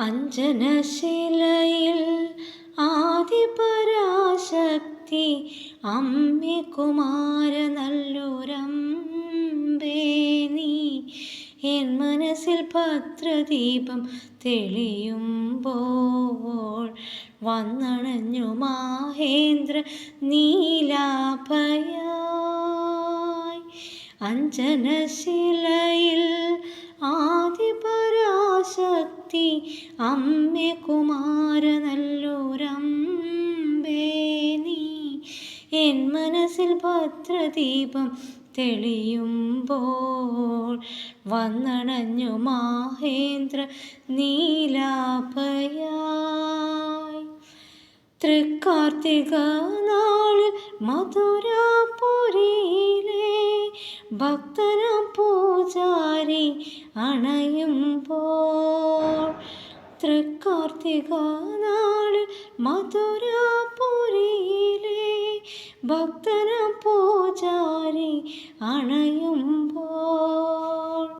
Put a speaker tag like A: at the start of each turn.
A: അഞ്ജനശിലയിൽ ആദിപരാശക്തി അമ്മ കുമാര നല്ലൊരമ്പേ നീ. എൻ മനസ്സിൽ ഭദ്രദീപം തെളിയുമ്പോൾ വന്നണഞ്ഞു മാഹേന്ദ്ര നീലാഭയായി. അഞ്ജനശിലയിൽ ആദിപരാശക്തി അമ്മേ കുമാര നല്ലൊരമ്പേ നീ. എൻ മനസ്സിൽ ഭദ്രദീപം തെളിയുമ്പോൾ വന്നണഞ്ഞു മാഹേന്ദ്ര നീലാഭയായി. തൃക്കാർത്തിക നാളിൽ മധുരാപുരിയിലെ ഭക്തനാം പൂജാരി അണയുമ്പോൾ തൃക്കാർത്തിക നാളിൽ മധുരാപുരിയിലെ ഭക്തന പൂജാരി അണയുമ്പോൾ